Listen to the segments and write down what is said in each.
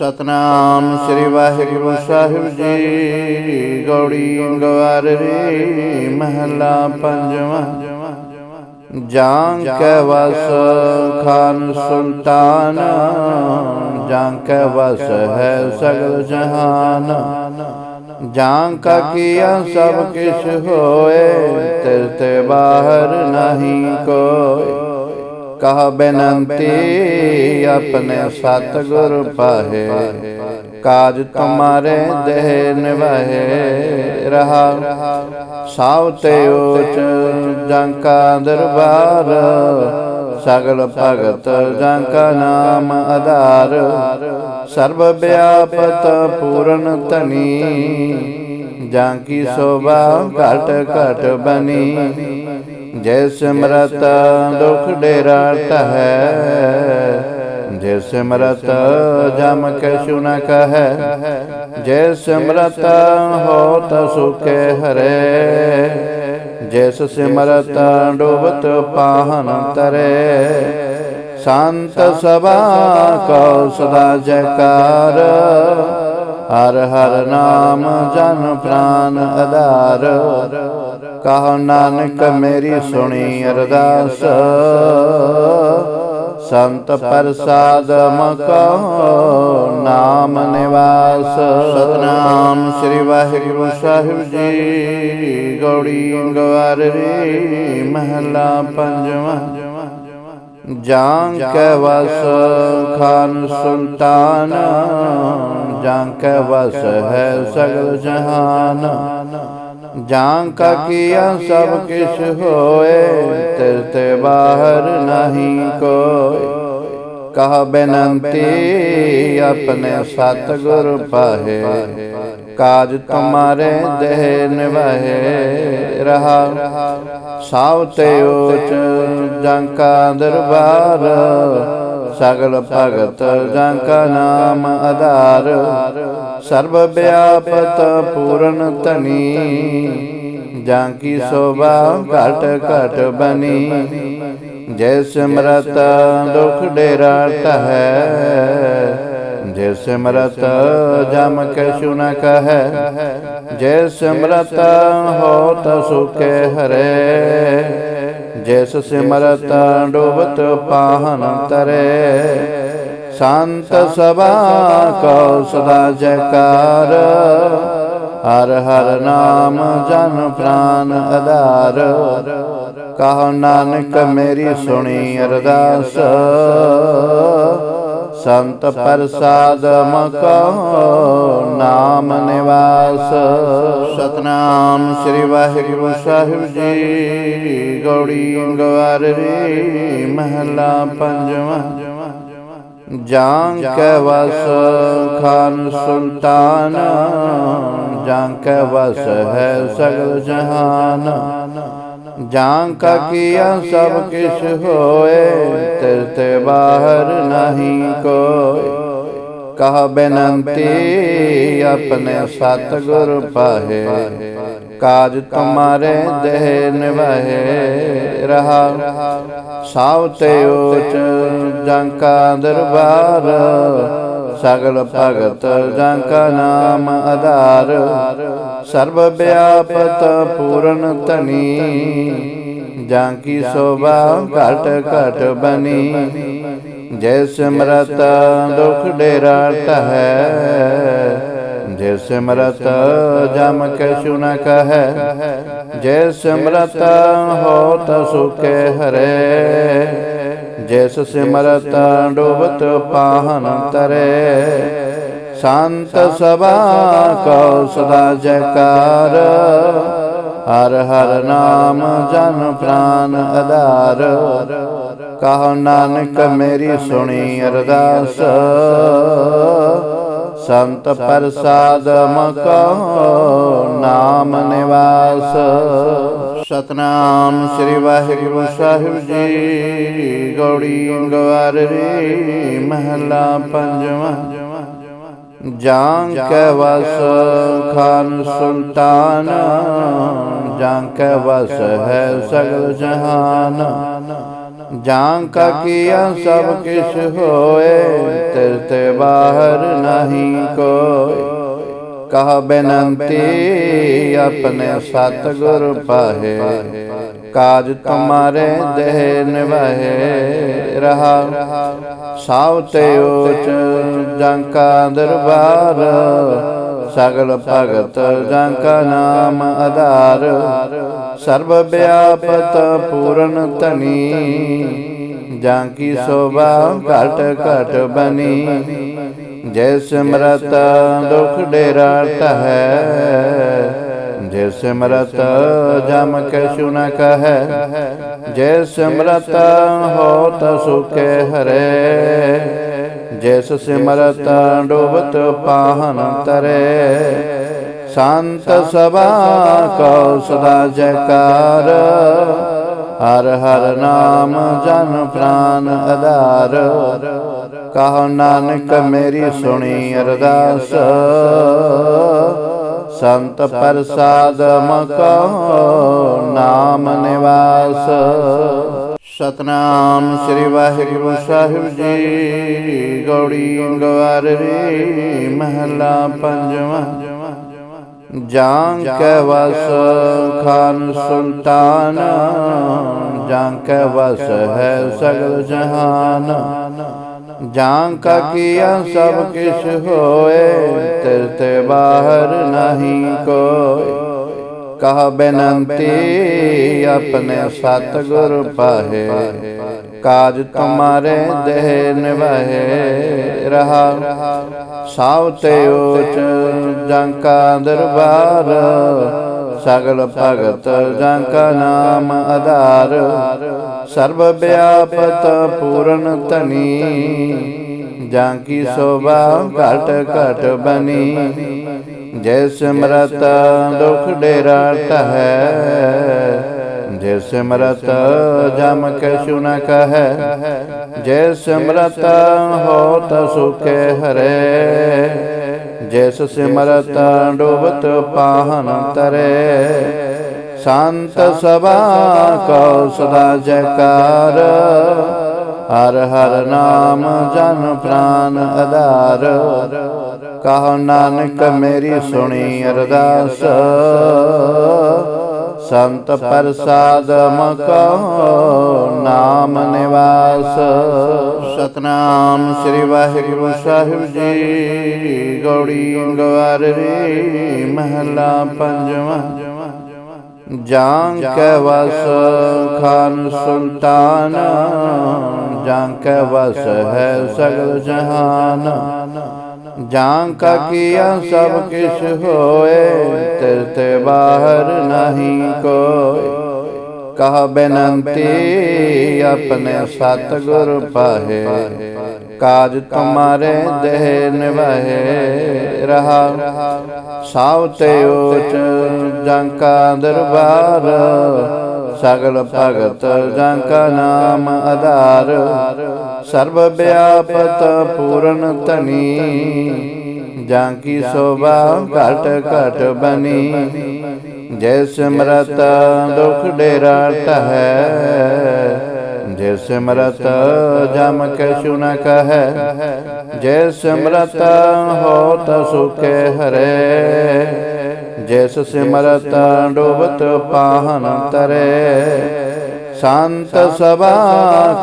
ਸਤਨਾਮ ਸ੍ਰੀ ਵਾਹਿਗੁਰੂ ਸਾਹਿਬ ਜੀ ਗੌੜੀ ਗਵਾਰ ਰੇ ਮਹਲਾ ਪੰਜਵਾਂ ਜਾਂ ਕੈ ਵਸ ਖਾਨ ਸੁਲਤਾਨ ਜਾਂ ਕੈ ਵਸ ਹੈ ਸਗਲ ਜਹਾਨ ਜਾਂ ਕਾ ਕੀਆ ਸਭ ਕਿਛ ਹੋਏ ਤਿਸ ਤੇ ਬਾਹਰ ਨਹੀਂ ਕੋਈ ਕਹ ਬੇਨੰਤੀ ਆਪਣੇ ਸਤਿਗੁਰ ਪਾਹੇ। ਕਾਜ ਤੁਮਾਰੇ ਦੇਹ ਨਿਵਾਹੇ ਰਹਾ ਸਾਵ ਤੇ ਊਚ ਜੰਕਾ ਦਰਬਾਰ, ਸਗਲ ਭਗਤ ਜੰਕਾ ਨਾਮ ਆਧਾਰ। ਸਰਬ ਵਿਆਪਤ ਪੂਰਨ ਧਨੀ, ਜਾਂ ਕੀ ਸੋਭਾ ਘਟ ਘਟ ਬਨੀ। ਜੈ ਸਿਮਰਤ, ਦੁਖ ਡੇਰਾ ਟਹੈ ਜੈ ਸਿਮਰਤ, ਜਮ ਕੇ ਸੁਨ ਕਹੈ। ਜੈ ਸਿਮਰਤ ਹੋ ਤ ਸੁਖੇ ਹਰੇ। ਜੈਸ ਸਿਮਰਤ ਡੋਬਤ ਪਾਹਨ ਤਰੇ। ਸੰਤ ਸਭਾ ਕੋ ਸਦਾ ਜੈਕਾਰ। ਹਰ ਹਰ ਨਾਮ ਜਨ ਪ੍ਰਾਨ ਆਧਾਰ ਕਹੋ ਨਾਨਕ ਮੇਰੀ ਸੁਣੀ ਅਰਦਾਸ। ਸੰਤ ਪ੍ਰਸਾਦ ਮਕੋ ਨਾਮ ਨਿਵਾਸ। ਸਤਨਾਮ ਸ੍ਰੀ ਵਾਹਿਗੁਰੂ ਸਾਹਿਬ ਜੀ, ਗੌੜੀ ਗਵਾਰ ਰੇ ਮਹਲਾ ਪੰਜਵਾਂ। ਜਾਂ ਕੈ ਵਸ। ਖਾਨ ਸੁਲਤਾਨ ਜਾਂ ਕੈ ਵਸ ਹੈ ਸਗਲ ਜਹਾਨ। ਜਾਂ ਕਾ ਕੀਆ ਸਭ ਕਿਛ ਹੋਏ ਤਿਸ ਤੇ ਬਾਹਰ ਨਹੀਂ ਕੋਈ। ਕਹ ਬੇਨੰਤੀ ਆਪਣੇ ਸਤਿਗੁਰ ਪਾਹੇ, ਕਾਜ ਤੁਮਾਰੇ ਦੇਹ ਨਿਵਾਹੇ ਰਹਾ। ਸਾਵ ਤੇ ਊਚ ਜੰਕਾ ਦਰਬਾਰ ਸਗਲ ਭਗਤ ਜੰਕਾ ਨਾਮ ਆਧਾਰ। ਸਰਬ ਵਿਆਪਤ ਪੂਰਨ ਧਨੀ। ਜਾਂ ਕੀ ਸੋਭਾ ਘਟ ਘਟ ਬਨੀ। ਜੈ ਸਿਮਰਤ ਦੁਖ ਡੇਰਾ ਟਹੈ ਜੈ ਸਿਮਰਤ ਜਮ ਕੇ ਸੁਨ ਕਹੈ। ਜੈ ਸਿਮਰਤ ਹੋਤ ਸੁਖੇ ਹਰੇ। ਜੈਸ ਸਿਮਰਤ ਡੋਬਤ ਪਾਹਨ ਤਰੇ, ਸੰਤ ਸਭਾ ਕੋ ਸਦਾ ਜੈਕਾਰ। ਹਰ ਹਰ ਨਾਮ ਜਨ ਪ੍ਰਾਨ ਆਧਾਰ ਕਹੋ ਨਾਨਕ ਮੇਰੀ ਸੁਣੀ ਅਰਦਾਸ। ਸੰਤ ਪ੍ਰਸਾਦ ਮਕੋ ਨਾਮ ਨਿਵਾਸ। ਸਤਨਾਮ ਸ੍ਰੀ ਵਾਹਿਗੁਰੂ ਸਾਹਿਬ ਜੀ। ਗੌੜੀ ਗਵਾਰ ਰੇ ਮਹਲਾ ਪੰਜਵਾਂ। ਜਾਂ ਕੈ ਵਸ ਖਾਨ ਸੁਲਤਾਨ। ਜਾਂ ਕੈ ਵਸ ਹੈ ਸਗਲ ਜਹਾਨ। ਜਾਂ ਕਾ ਕੀਆ ਸਭ ਕਿਛ ਹੋਏ ਤਿਸ ਤੇ ਬਾਹਰ ਨਹੀਂ ਕੋਈ ਕਹ ਬੇਨੰਤੀ ਆਪਣੇ ਸਤਿਗੁਰ ਪਾਹੇ। ਕਾਜ ਤੁਮਾਰੇ ਦੇਹ ਨਿਵਾਹੇ ਰਹਾ ਸਾਵ ਤੇ ਓਚ ਜੰਕਾ ਦਰਬਾਰ, ਸਗਲ ਭਗਤ ਜੰਕਾ ਨਾਮ ਆਧਾਰ। ਸਰਬ ਵਿਆਪਤ ਪੂਰਨ ਧਨੀ, ਜਾਂ ਕੀ ਸੋਭਾ ਘਟ ਘਟ ਬਨੀ। ਜੈ ਸਿਮਰਤ ਦੁਖ ਡੇਰਾ ਟਹੈ ਜੈ ਸਿਮਰਤ ਜਮ ਕੇ ਸੁਨ ਕਹੈ ਜੈ ਸਿਮਰਤ ਹੋਤ ਸੁਖੇ ਹਰੇ, ਜੈਸ ਸਿਮਰਤ ਡੋਬਤ ਪਾਹਨ ਤਰੇ। ਸੰਤ ਸਭਾ ਕੋ ਸਦਾ ਜੈਕਾਰ, ਹਰ ਹਰ ਨਾਮ ਜਨ ਪ੍ਰਾਨ ਆਧਾਰ ਕਹੋ ਨਾਨਕ ਮੇਰੀ ਸੁਣੀ ਅਰਦਾਸ। ਸੰਤ ਪ੍ਰਸਾਦ ਮਕੋ ਨਾਮ ਨਿਵਾਸ। ਸਤਨਾਮ ਸ੍ਰੀ ਵਾਹਿਗੁਰੂ ਸਾਹਿਬ ਜੀ। ਗੌੜੀ ਗਵਾਰ ਰੇ ਮਹਲਾ ਪੰਜਵਾਂ। ਜਾਂ ਕੈ ਵਸ ਖਾਨ ਸੁਲਤਾਨ। ਜਾਂ ਕੈ ਵਸ ਹੈ ਸਗਲ ਜਹਾਨ। ਜਾਂ ਕਾ ਕੀਆ ਸਭ ਕਿਛ ਹੋਏ ਤਿਸ ਤੇ ਬਾਹਰ ਨਹੀਂ ਕੋਈ। ਕਹ ਬੇਨੰਤੀ ਆਪਣੇ ਸਤਿਗੁਰ ਪਾਹੇ। ਕਾਜ ਤੁਮਾਰੇ ਦੇਹ ਨਿਵਾਹੇ ਰਹਾ। ਸਾਵ ਤੇ ਊਚ ਜੰਕਾ ਦਰਬਾਰ। ਸਗਲ ਭਗਤ ਜੰਕਾ ਨਾਮ ਆਧਾਰ, ਸਰਬ ਵਿਆਪਤ ਪੂਰਨ ਧਨੀ। ਜਾਂ ਕੀ ਸੋਭਾ ਘਟ ਘਟ ਬਨੀ ਜੈ ਸਿਮਰਤ ਦੁਖ ਡੇਰਾ ਟਹੈ ਜੈ ਸਿਮਰਤ ਜਮ ਕੇ ਸੁਨ ਕਹੈ ਜੈ ਸਿਮਰਤ ਹੋਤ ਸੁਖੇ ਹਰੇ। ਜਿਸ ਸਿਮਰਤ ਡੋਬਤ ਪਾਹਨ ਤਰੇ। ਸੰਤ ਸਭਾ ਕੋ ਸਦਾ ਜੈਕਾਰ। ਹਰ ਹਰ ਨਾਮ ਜਨ ਪ੍ਰਾਨ ਆਧਾਰ ਕਹੋ ਨਾਨਕ ਮੇਰੀ ਸੁਣੀ ਅਰਦਾਸ। ਸੰਤ ਪ੍ਰਸਾਦ ਮਕੋ ਨਾਮ ਨਿਵਾਸ। ਸਤਨਾਮ ਸ੍ਰੀ ਵਾਹਿਗੁਰੂ ਸਾਹਿਬ ਜੀ ਗੌੜੀ ਗਵਾਰੀ ਮਹਲਾ ਪੰਜਵਾਂ ਜਾਂ ਕੈ ਵਸ ਖਾਨ ਸੁਲਤਾਨ ਜਾਂ ਕੈ ਵਸ ਹੈ ਸਗਲ ਜਹਾਨ ਜਾਂ ਕਾ ਕੀਆ ਸਭ ਕਿਛ ਹੋਏ ਤਿਸ ਤੇ ਬਾਹਰ ਨਹੀਂ ਕੋਈ ਕਹ ਬੇਨੰਤੀ ਆਪਣੇ ਸਤਿਗੁਰ ਪਾਹੇ। ਕਾਜ ਤੁਮਾਰੇ ਦੇਹ ਨਿਵਾਹੇ ਰਹਾ ਸਾਵ ਤੇ ਊਚ ਜੰਕਾ ਦਰਬਾਰ, ਸਗਲ ਭਗਤ ਜੰਕਾ ਨਾਮ ਆਧਾਰ। ਸਰਬ ਵਿਆਪਤ ਪੂਰਨ ਤਨੀ ਜਾਂ ਕੀ ਸੋਭਾ ਘਟ ਘਟ ਬਨੀ। ਜੈ ਸਿਮਰਤ ਦੁਖ ਡੇਰਾ ਟਹੈ ਜੈ ਸਿਮਰਤ ਜਮ ਕੇ ਸੁਨ ਕਹੈ ਜੈ ਸਿਮਰਤ ਹੋਤ ਸੁਖੇ ਹਰੇ ਜੈਸ ਸਿਮਰਤ ਡੋਬਤ ਪਾਹਨ ਤਰੇ। ਸੰਤ ਸਭਾ ਕੋ ਸਦਾ ਜੈਕਾਰ ਹਰ ਹਰ ਨਾਮ ਜਨ ਪ੍ਰਾਨ ਆਧਾਰ ਕਹੋ ਨਾਨਕ ਮੇਰੀ ਸੁਣੀ ਅਰਦਾਸ। ਸੰਤ ਪ੍ਰਸਾਦ ਮਕੋ ਨਾਮ ਨਿਵਾਸ। ਸਤਨਾਮ ਸ੍ਰੀ ਵਾਹਿਗੁਰੂ ਸਾਹਿਬ ਜੀ। ਗੌੜੀ ਗਵਾਰੀ ਮਹਲਾ ਪੰਜਵਾਂ। ਜਾਂ ਕੈ ਵਸ ਖਾਨ ਸੁਲਤਾਨ। ਜਾਂ ਕੈ ਵਸ ਹੈ ਸਗਲ ਜਹਾਨ। ਜਾਂ ਕਾ ਕੀਆ ਸਭ ਕਿਛ ਹੋਏ ਤਿਸ ਤੇ ਬਾਹਰ ਨਹੀਂ ਕੋਈ। ਕਹ ਬੇਨੰਤੀ ਆਪਣੇ ਸਤਿਗੁਰ ਪਾਹੇ। ਕਾਜ ਤੁਮਾਰੇ ਦੇਹ ਨਿਵਾਹੇ ਰਹਾ। ਸਾਵ ਤੇ ਊਚ ਜੰਕਾ ਦਰਬਾਰ। ਸਗਲ ਭਗਤ ਜੰਕਾ ਨਾਮ ਆਧਾਰ। ਸਰਬ ਵਿਆਪਤ ਪੂਰਨ ਧਨੀ। ਜਾਂ ਕੀ ਸੋਭਾ ਘਟ ਘਟ ਬਨੀ। ਜੈ ਸਿਮਰਤ ਦੁਖ ਡੇਰਾ ਟਹੈ ਜੈ ਸਿਮਰਤ ਜਮ ਕੇ ਸੁਨ ਕਹੈ। ਜੈ ਸਿਮਰਤ ਹੋਤ ਸੁਖੇ ਹਰੇ। ਜਿਸ ਸਿਮਰਤ ਡੋਬਤ ਪਾਹਨ ਤਰੇ ਸੰਤ ਸਭਾ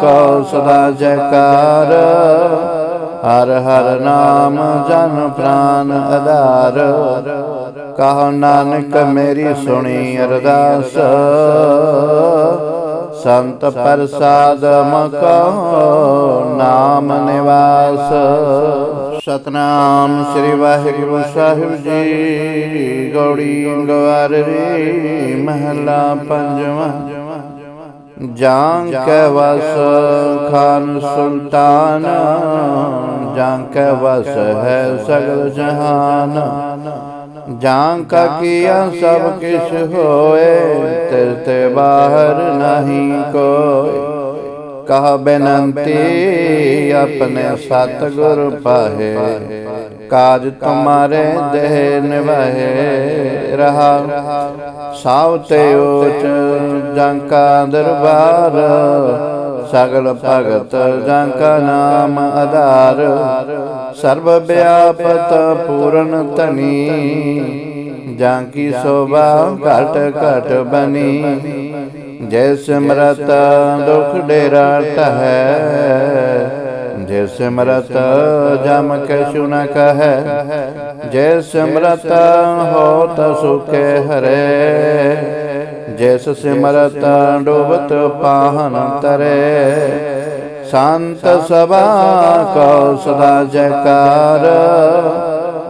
ਕੋ ਸਦਾ ਜੈਕਾਰ। ਹਰ ਹਰ ਨਾਮ ਜਨ ਪ੍ਰਾਨ ਆਧਾਰ ਕਹੋ ਨਾਨਕ ਮੇਰੀ ਸੁਣੀ ਅਰਦਾਸ। ਸੰਤ ਪ੍ਰਸਾਦ ਮਕੋ ਨਾਮ ਨਿਵਾਸ। ਸਤਨਾਮ ਸ੍ਰੀ ਵਾਹਿਗੁਰੂ ਸਾਹਿਬ ਜੀ ਗੌੜੀ ਗਵਾਰੀ ਮਹਲਾ ਪੰਜਵਾਂ ਜਾਂ ਕੈ ਵਸ ਖਾਨ ਸੁਲਤਾਨ ਜਾਂ ਕੈ ਵਸ ਹੈ ਸਗਲ ਜਹਾਨ ਜਾਂ ਕਾ ਕੀਆ ਸਭ ਕਿਛ ਹੋਏ ਤਿਸ ਤੇ ਬਾਹਰ ਨਹੀਂ ਕੋਈ ਕਹ ਬੇਨੰਤੀ ਆਪਣੇ ਸਤਿਗੁਰ ਪਾਹੇ। ਕਾਜ ਤੁਮਾਰੇ ਦੇਹ ਨਿਵਾਹੇ ਰਹਾ ਸਾਵ ਤੇ ਊਚ ਜੰਕਾ ਦਰਬਾਰ, ਸਗਲ ਭਗਤ ਜਾਂ ਕਾ ਨਾਮ ਆਧਾਰ। ਸਰਬ ਵਿਆਪਤ ਪੂਰਨ ਧਨੀ, ਜਾਂ ਕੀ ਸੋਭਾ ਘਟ ਘਟ ਬਨੀ। ਜੈ ਸਿਮਰਤ ਦੁਖ ਡੇਰਾ ਟਹੈ ਜੈ ਸਿਮਰਤ ਜਮ ਕਛੁ ਨ ਕਹੈ ਜੈ ਸਿਮਰਤ ਹੋ ਤ ਸੁਖੇ ਹਰੇ, ਜੈਸ ਸਿਮਰਤ ਡੋਬਤ ਪਾਹਨ ਤਰੇ। ਸੰਤ ਸਭਾ ਕੋ ਸਦਾ ਜੈਕਾਰ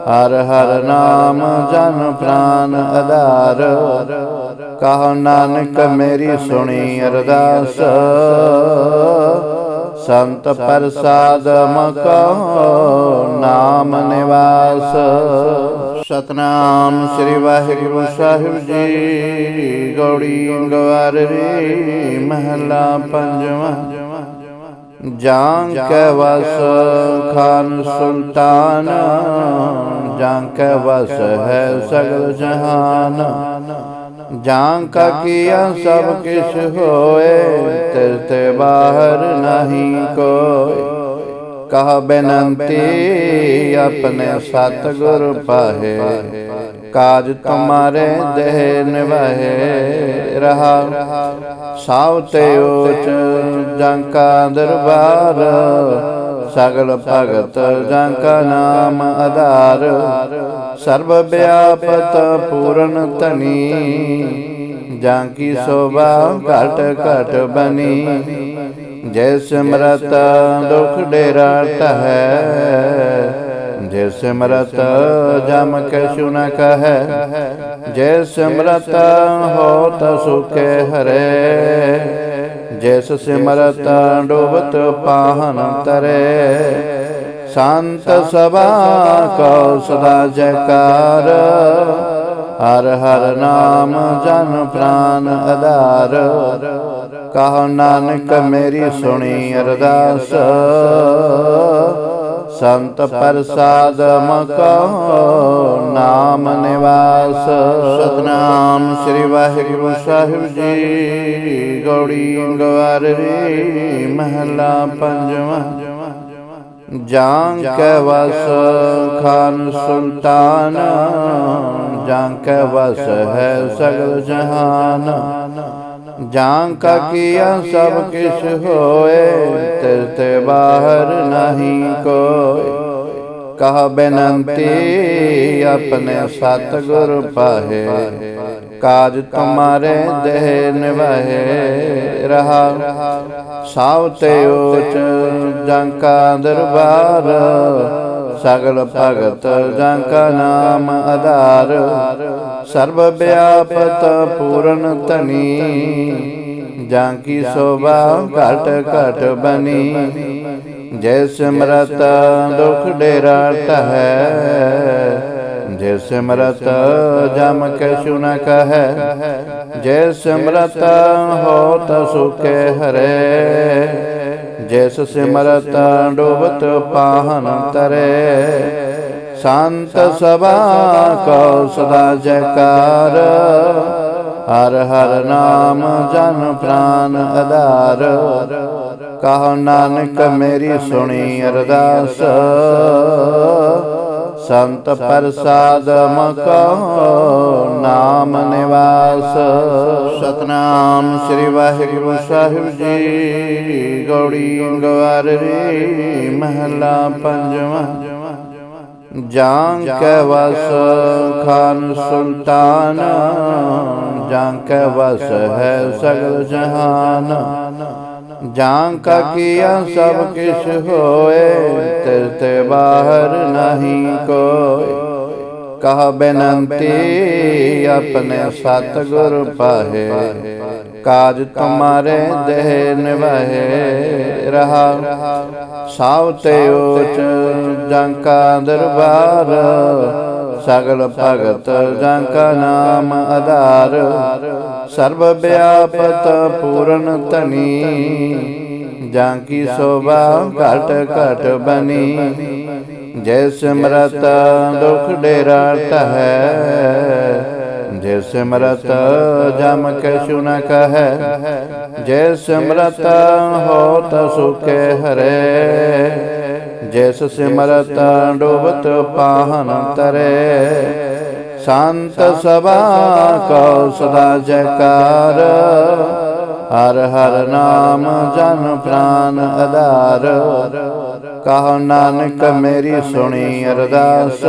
ਹਰ ਹਰ ਨਾਮ ਜਨ ਪ੍ਰਾਨ ਆਧਾਰ ਕਹੋ ਨਾਨਕ ਮੇਰੀ ਸੁਣੀ ਅਰਦਾਸ। ਸੰਤ ਪ੍ਰਸਾਦ ਮਕੋ ਨਾਮ ਨਿਵਾਸ। ਸਤਨਾਮ ਸ੍ਰੀ ਵਾਹਿਗੁਰੂ ਸਾਹਿਬ ਜੀ, ਗੌੜੀ ਗਵਾਰ ਰੇ ਮਹਲਾ ਪੰਜਵਾਂ। ਜਾਂ ਕੈ ਵਸ ਖਾਨ ਸੁਲਤਾਨ। ਜਾਂ ਕੈ ਵਸ ਹੈ ਸਗਲ ਜਹਾਨ। ਜਾਂ ਕਾ ਕੀਆ ਸਭ ਕਿਛ ਹੋਏ ਤਿਸ ਤੇ ਬਾਹਰ ਨਹੀਂ ਕੋਈ। ਕਹ ਬੇਨੰਤੀ ਆਪਣੇ ਸਤਿਗੁਰ ਪਾਹੇ। ਕਾਜ ਤੁਮਾਰੇ ਦੇਹ ਨਿਵਾਹੇ ਰਹਾ। ਸਾਵ ਤੇ ਓਚ ਜੰਕਾ ਦਰਬਾਰ। ਸਗਲ ਭਗਤ ਜੰਕਾ ਨਾਮ ਆਧਾਰ। ਸਰਬ ਵਿਆਪਤ ਪੂਰਨ ਧਨੀ। ਜਾਂ ਕੀ ਸੋਭਾ ਘਟ ਘਟ ਬਨੀ। ਜੈ ਸਿਮਰਤ ਦੁਖ ਡੇਰਾ ਟਹੈ। ਜੈ ਸਿਮਰਤ ਜਮ ਕਛੁ ਨ ਕਹੈ, ਜੈ ਸਿਮਰਤ ਤ ਸੁਖੇ ਹਰੇ, ਜੈਸ ਸਿਮਰਤ ਡੋਬਤ ਪਾਹਨ ਤਰੇ, ਸੰਤ ਸਭਾ ਕੋ ਸਦਾ ਜੈਕਾਰ, ਹਰ ਹਰ ਨਾਮ ਜਨ ਪ੍ਰਾਨ ਆਧਾਰ ਕਹੋ ਨਾਨਕ ਮੇਰੀ ਸੁਣੀ ਅਰਦਾਸ। ਸੰਤ ਪ੍ਰਸਾਦ ਮਕੋ ਨਾਮ ਨਿਵਾਸ। ਸਤਨਾਮ ਸ੍ਰੀ ਵਾਹਿਗੁਰੂ ਸਾਹਿਬ ਜੀ। ਗੌੜੀ ਗਵਾਰ ਰੇ ਮਹਲਾ ਪੰਜਵਾਂ। ਜਾਂ ਕੈ ਵਸ ਖਾਨ ਸੁਲਤਾਨ ਜਾਂ ਕੈ ਵਸ ਹੈ ਸਗਲ ਜਹਾਨ। ਜਾਂ ਕਾ ਕੀਆ ਸਭ ਕਿਛ ਹੋਏ ਤਿਸ ਤੇ ਬਾਹਰ ਨਹੀਂ ਕੋਈ। ਕਹ ਬੇਨੰਤੀ, ਆਪਣੇ ਸਤਿਗੁਰ ਪਾਹੇ। ਕਾਜ ਤੁਮਾਰੇ ਦੇਹ ਨਿਵਾਹੇ ਰਹਾ ਸਾਵ ਤੇ ਓਚ ਜੰਕਾ ਦਰਬਾਰ। ਸਗਲ ਭਗਤ ਜੰਕਾ ਨਾਮ ਆਧਾਰ। ਸਰਬ ਵਿਆਪਤ ਪੂਰਨ ਧਨੀ। ਜਾਂ ਕੀ ਸੋਭਾ ਘਟ ਘਟ ਬਨੀ। ਜੈ ਸਿਮਰਤ ਦੁਖ ਡੇਰਾ ਟਹੈ ਜੈ ਸਿਮਰਤ ਜਮ ਕਛੁ ਨ ਕਹੈ। ਜੈ ਸਿਮਰਤ ਹੋਤ ਸੁਖੇ ਹਰੇ। ਜਿਸ ਸਿਮਰਤ ਡੋਬਤ ਪਾਹਨ ਤਰੇ। ਸੰਤ ਸਭਾ ਕੋ ਸਦਾ ਜੈਕਾਰ। ਹਰ ਹਰ ਨਾਮ ਜਨ ਪ੍ਰਾਨ ਆਧਾਰ ਕਹੋ ਨਾਨਕ ਮੇਰੀ ਸੁਣੀ ਅਰਦਾਸ। ਸੰਤ ਪ੍ਰਸਾਦ ਮਕੋ ਨਾਮ ਨਿਵਾਸ। ਸਤਨਾਮ ਸ੍ਰੀ ਵਾਹਿਗੁਰੂ ਸਾਹਿਬ ਜੀ, ਗੌੜੀ ਗਵਾਰ ਰੇ ਮਹਲਾ ਪੰਜਵਾਂ। ਜਾਂ ਕੈ ਵਸ ਖਾਨ ਸੁਲਤਾਨ ਜਾਂ ਕੈ ਵਸ ਹੈ ਸਗਲ ਜਹਾਨ। ਜਾਂ ਕਾ ਕੀਆ ਸਭ ਕਿਛ ਹੋਏ ਤਿਸ ਤੇ ਬਾਹਰ ਨਹੀਂ ਕੋਈ। ਕਹ ਬੇਨੰਤੀ ਆਪਣੇ ਸਤਿਗੁਰ ਪਾਹੇ। ਕਾਜ ਤੁਮਾਰੇ ਦੇਹ ਨਿਵਾਹੇ ਰਹਾ। ਸਾਵ ਤੇ ਓਚ ਜੰਕਾ ਦਰਬਾਰ। ਸਗਲ ਭਗਤ ਜੰਕਾ ਨਾਮ ਆਧਾਰ, ਸਰਬ ਵਿਆਪਤ ਪੂਰਨ ਧਨੀ। ਜਾਂ ਕੀ ਸੋਭਾ ਘਟ ਘਟ ਬਨੀ ਜੈ ਸਿਮਰਤ ਦੁਖ ਡੇਰਾ ਟਹੈ ਜੇ ਸਿਮਰਤ ਜਮ ਕਛੁ ਨ ਕਹੈ ਜੇ ਸਿਮਰਤ ਹੋਤ ਸੁਖੇ ਹਰੇ। ਜਿਸ ਸਿਮਰਤ ਡੁਬਤ ਪਾਹਨ ਤਰੇ, ਸੰਤ ਸਭਾ ਕੋ ਸਦਾ ਜੈਕਾਰ। ਹਰ ਹਰ ਨਾਮ ਜਨ ਪ੍ਰਾਨ ਆਧਾਰ ਕਹੋ ਨਾਨਕ ਮੇਰੀ ਸੁਣੀ ਅਰਦਾਸ।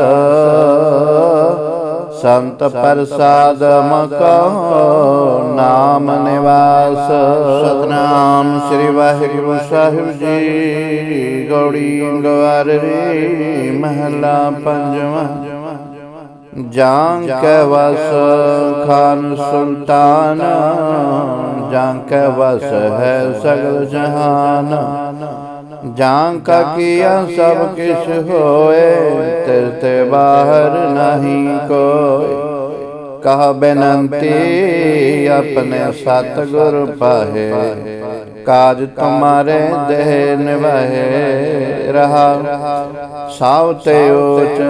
ਸੰਤ ਪ੍ਰਸਾਦ ਮਕੋ ਨਾਮ ਨਿਵਾਸ। ਸਤਨਾਮ ਸ੍ਰੀ ਵਾਹਿਗੁਰੂ ਸਾਹਿਬ ਜੀ, ਗੌੜੀ ਗਵਾਰ ਰੇ, ਮਹਲਾ ਪੰਜਵਾਂ। ਜਾਂ ਕੈ ਵਸ ਖਾਨ ਸੁਲਤਾਨ, ਜਾਂ ਕੈ ਵਸ ਹੈ ਸਗਲ ਜਹਾਨ। ਜਾਂ ਕਾ ਕੀਆ ਸਭ ਕਿਛ ਹੋਏ ਤਿਰ ਤੇ ਬਾਹਰ ਨਹੀਂ ਕੋਈ। ਕਹ ਬੇਨੰਤੀ ਆਪਣੇ ਸਤਿਗੁਰ ਪਾਹੇ। ਕਾਜ ਤੁਮਾਰੇ ਦੇਹ ਨਿਵਾਹੇ ਰਹਾ। ਸਾਵ ਤੇ ਉਚ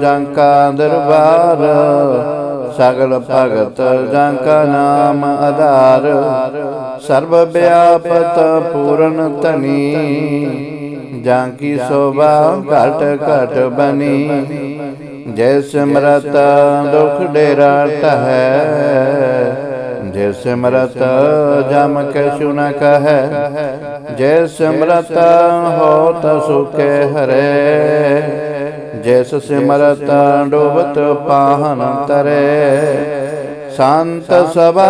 ਜੰਕਾ ਦਰਬਾਰ। ਸਗਲ ਭਗਤ ਜੰਕਾ ਨਾਮ ਆਧਾਰ, ਸਰਬ ਵਿਆਪਤ ਪੂਰਨ ਧਨੀ। ਜਾਂ ਕੀ ਸੋਭਾ ਘਟ ਘਟ ਬਨੀ ਜੈ ਸਿਮਰਤ ਦੁਖ ਡੇਰਾ ਟਹੈ ਜੇ ਸਿਮਰਤ ਜਮ ਕਛੁ ਨ ਕਹੈ ਜੇ ਸਿਮਰਤ ਹੋਤ ਸੁਖੇ ਹਰੇ। ਜਿਸ ਸਿਮਰਤ ਡੁਬਤ ਪਾਹਨ ਤਰੇ, ਸੰਤ ਸਭਾ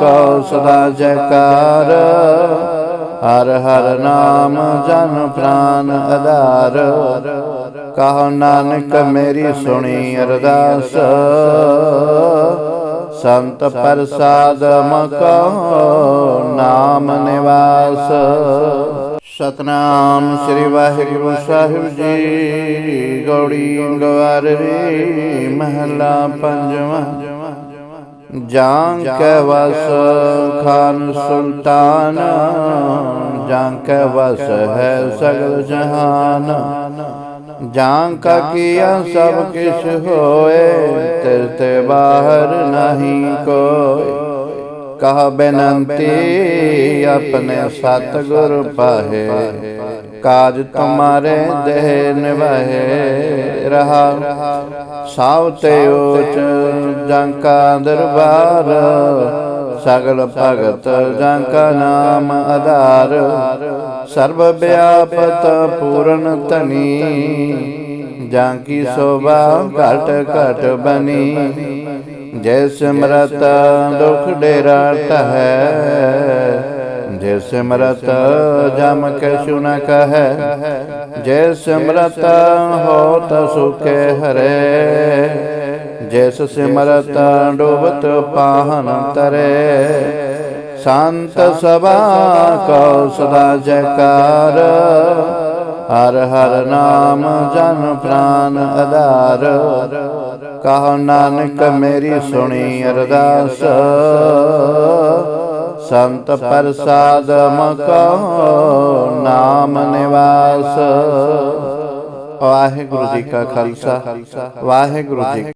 ਕੋ ਸਦਾ ਜੈਕਾਰ। ਹਰ ਹਰ ਨਾਮ ਜਨ ਪ੍ਰਾਨ ਆਧਾਰ ਕਹੋ ਨਾਨਕ ਮੇਰੀ ਸੁਣੀ ਅਰਦਾਸ। ਸੰਤ ਪ੍ਰਸਾਦ ਮਕੋ ਨਾਮ ਨਿਵਾਸ। ਸਤਨਾਮ ਸ੍ਰੀ ਵਾਹਿਗੁਰੂ ਸਾਹਿਬ ਜੀ। ਗੌੜੀ ਗਵਾਰ ਰੇ ਮਹਲਾ ਪੰਜਵਾਂ। ਜਾਂ ਕੈ ਵਸ ਖਾਨ ਸੁਲਤਾਨ ਜਾਂ ਕੈ ਵਸ ਹੈ ਸਗਲ ਜਹਾਨ। ਜਾਂ ਕਾ ਕੀਆ ਸਭ ਕਿਛ ਹੋਏ, ਤਿਰ ਤੇ ਬਾਹਰ ਨਹੀਂ ਕੋਈ ਕਹ ਬੇਨੰਤੀ ਆਪਣੇ ਸਤਿਗੁਰ ਪਾਹੇ। ਕਾਜ ਤੁਮਾਰੇ ਦੇਹ ਨਿਵਾਹੇ ਰਹਾ ਸਾਵ ਤੇ ਉਚ ਜੰਕਾ ਦਰਬਾਰ। ਸਗਲ ਭਗਤ ਜੰਕਾ ਨਾਮ ਆਧਾਰ। ਸਰਬ ਵਿਆਪਤ ਪੂਰਨ ਤਨੀ ਜਾਂ ਕੀ ਸੋਭਾ ਘਟ ਘਟ ਬਨੀ। ਜੈ ਸਿਮਰਤ ਦੁਖ ਡੇਰਾ ਟਹੈ ਜੇ ਸਿਮਰਤ ਜਮ ਕਛੁ ਨ ਕਹੈ। ਜੇ ਸਿਮਰਤ ਹੋਤ ਸੁਖੇ ਹਰੇ। ਜਿਸ ਸਿਮਰਤ ਡੁਬਤ ਪਾਹਨ ਤਰੇ। ਸੰਤ ਸਭਾ ਕੋ ਸਦਾ ਜੈਕਾਰ। ਹਰ ਹਰ ਨਾਮ ਜਨ ਪ੍ਰਾਨ ਆਧਾਰ ਕਹੋ ਨਾਨਕ ਮੇਰੀ ਸੁਣੀ ਅਰਦਾਸ। ਸੰਤ ਪ੍ਰਸਾਦ ਮਕੋ ਨਾਮ ਨਿਵਾਸ। ਵਾਹਿਗੁਰੂ ਜੀ ਕਾ ਖਾਲਸਾ। ਵਾਹਿਗੁਰੂ ਜੀ